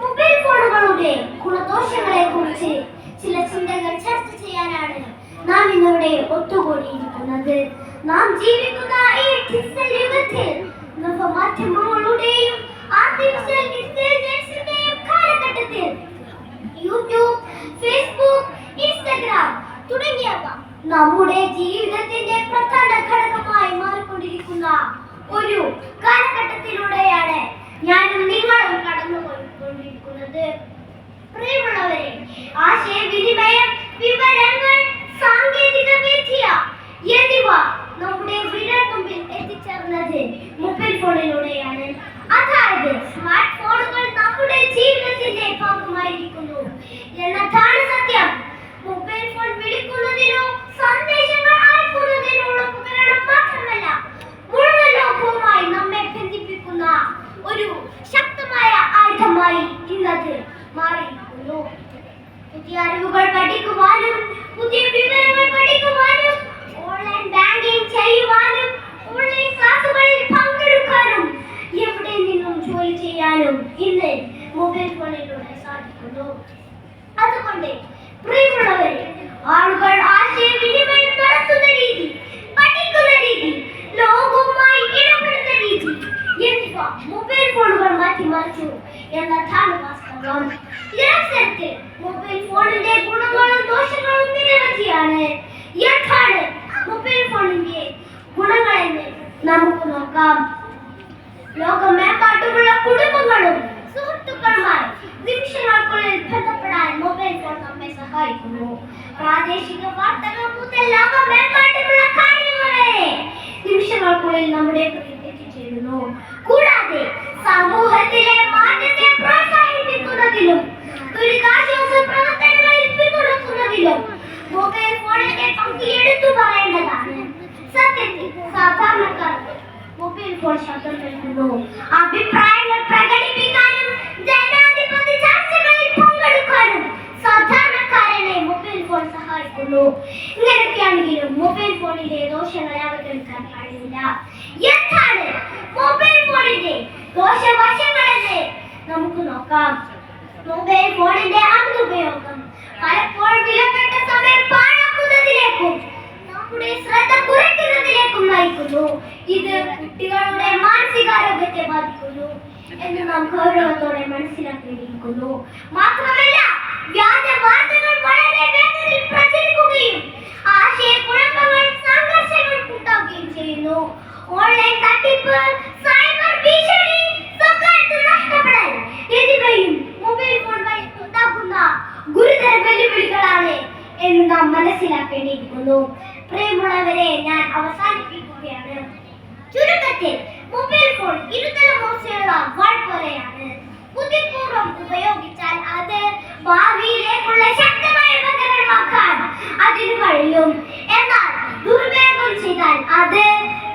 Mobile ഫോണുകളുടെ ഗുണദോഷങ്ങളെ കുറിച്ച് ചില ചിന്തകൾ ചർച്ച ചെയ്യാനാണ് നാം ഇന്നിവിടെ ഒത്തുകൂടിയിരിക്കുന്നത്. നാം ജീവിക്കുന്ന ഈ ഡിജിറ്റൽ യുഗത്തിൽ നവമാധ്യമങ്ങളുടെയും ആർട്ടിഫിഷ്യൽ ഇന്റലിജൻസിന്റെയും കാലഘട്ടത്തിൽ യൂട്യൂബ് ഫേസ്ബുക്ക് ഇൻസ്റ്റഗ്രാം തുടങ്ങിയവ നമ്മുടെ ജീവിതത്തിന്റെ പ്രധാന ഘടകമായി മാറിക്കൊണ്ടിരിക്കുന്ന ഒരു കാലഘട്ടത്തിലൂടെയാണ് ഞാനും നിങ്ങളും കടന്നുപോയിക്കൊണ്ടിരിക്കുന്നത് പ്രിയമുള്ളവരെ ആശയവിനിമയം വിവരങ്ങൾ സാങ്കേതിക വിദ്യ എന്നിവ നമ്മുടെ വിരൽത്തുമ്പിൽ എത്തിച്ചേർന്നത് മൊബൈൽ ഫോണിലൂടെയാണ് അതായത് സ്മാർട്ട് ഫോണുകൾ നമ്മുടെ ജീവിതത്തിന്റെ ഭാഗമായിരിക്കുന്നു എന്നതാണ് സത്യം മൊബൈൽ ഫോൺ വിളിക്കുന്നതിനോ സന്ദേശങ്ങൾ അയക്കുന്നതിനുള്ള ഉപകരണം മാത്രമല്ല മുഴുവൻ ലോകവുമായി നമ്മെ ബന്ധിപ്പിക്കുന്ന ഒരു ശക്തമായ ആയുധമായി ഇന്നത് മാറിയിരിക്കുന്നു. പുതിയ അറിവുകൾ പഠിക്കുവാനും പുതിയ വിവരങ്ങൾ പഠിക്കുവാനും ഓൺലൈൻ ബാങ്കിംഗ് ചെയ്യുവാനും ഓൺലൈൻ ക്ലാസുകളിൽ പങ്കെടുക്കാനും എവിടെ നിന്നും ജോലി ചെയ്യാനും ഇന്ന് മൊബൈൽ ഫോണിലൂടെ സാധിക്കുന്നു. അതുകൊണ്ട് പ്രിയമുള്ളവരെ ആളുകൾ ആശയവിനിമയം മാറ്റിമറിച്ചു എന്നതാണ് വാസ്തവം ഇതനുസരിച്ച് മൊബൈൽ ഫോണിന്റെ ഗുണങ്ങളും ദോഷങ്ങളും നിരവധിയാണ്. എന്താണ് മൊബൈൽ ഫോണിന്റെ ഗുണങ്ങളെന്ന് നമുക്ക് നോക്കാം. ലോകമെമ്പാടുമുള്ള കുടുംബങ്ങളും സുഹൃത്തുക്കളുമായി നിമിഷങ്ങൾക്കുള്ളിൽ ബന്ധപ്പെടാൻ മൊബൈൽ ഫോൺ സഹായിക്കുന്നു. പ്രാദേശിക വാർത്തകൾ മുതൽ ലോകമെമ്പാടുമുള്ള കാര്യങ്ങൾ വരെ നിമിഷങ്ങൾക്കുള്ളിൽ നമ്മുടെ സത്യത്തിൽ സാധാരണക്കാർക്ക് മൊബൈൽ ഫോൺ ശബ്ദം കേൾക്കുന്നു. അഭിപ്രായങ്ങൾ പ്രകടിപ്പിക്കാനും ജനാധിപത്യ ചർച്ചകളിൽ പങ്കെടുക്കാനും സാധാരണക്കാരനെ മൊബൈൽ ഫോൺ സഹായിക്കുന്നു. ഇങ്ങനെയൊക്കെയാണെങ്കിലും മൊബൈൽ ഫോണിന്റെ ദോഷങ്ങളെ അവഗണിക്കാൻ പാടില്ല. എന്താണ് മൊബൈൽ ഫോണിന്റെ ദോഷവശങ്ങളെന്ന് നമുക്ക് നോക്കാം. മൊബൈൽ ഫോണിന്റെ അമിതുപയോഗം പലപ്പോഴും കുട്ടികളുടെ മാനസികാരോഗ്യത്തെ ബാധിക്കുന്നു എന്ന് നാം ഗൗരവത്തോടെ മനസ്സിലാക്കിയിരിക്കുന്നു. മാത്രമല്ല വ്യാജ വാർത്തകൾ വളരെ വേഗത്തിൽ പ്രചരിക്കുകയും ആശയക്കുഴപ്പങ്ങൾ സംഘർഷങ്ങൾ ഉണ്ടാവുകയും ചെയ്യുന്നു. ഓൺലൈൻ തട്ടിപ്പ് സൈബർ ഭീഷണി സ്വകാര്യത നഷ്ടപ്പെടൽ എന്നിവയും മൊബൈൽ ഫോൺ വഴി ഉണ്ടാക്കുന്ന ഗുരുതര വെല്ലുവിളികളാണ് എന്ന് നാം മനസ്സിലാക്കേണ്ടിയിരിക്കുന്നു. പ്രിയമുള്ളവരെ ഞാൻ അവസാനിപ്പിക്കുകയാണ്. മൊബൈൽ ഫോൺ ഇരുതല മൂർച്ചയുള്ള വാൾ പോലെയാണ്. ബുദ്ധിപൂർവം ഉപയോഗിച്ചാൽ അത് ഭാവിയിലേക്കുള്ള ശക്തമായ ഉപകരണമാക്കാൻ അതിന് കഴിയും. എന്നാൽ ദുർവ്യാപം ചെയ്താൽ അത്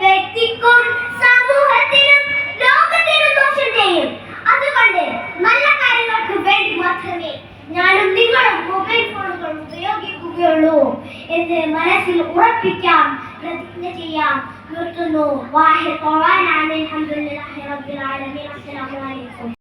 വ്യക്തിക്കും സമൂഹത്തിനും ലോകത്തിനും ദോഷം ചെയ്യും. അതുകൊണ്ട് നല്ല കാര്യങ്ങൾക്ക് വേണ്ടി മാത്രമേ ഞാനും നിങ്ങളും മൊബൈൽ ഫോണുകൾ ഉപയോഗിക്കുകയുള്ളൂ എന്ന് മനസ്സിൽ ഉറപ്പിക്കാം. പ്രതിജ്ഞ ചെയ്യാം? നിർത്തുന്നു. വാഹിർ ഖുർആനാണ് അൽഹംദുലില്ലാഹി റബ്ബിൽ ആലമീൻ. അസ്സലാമു അലൈക്കും.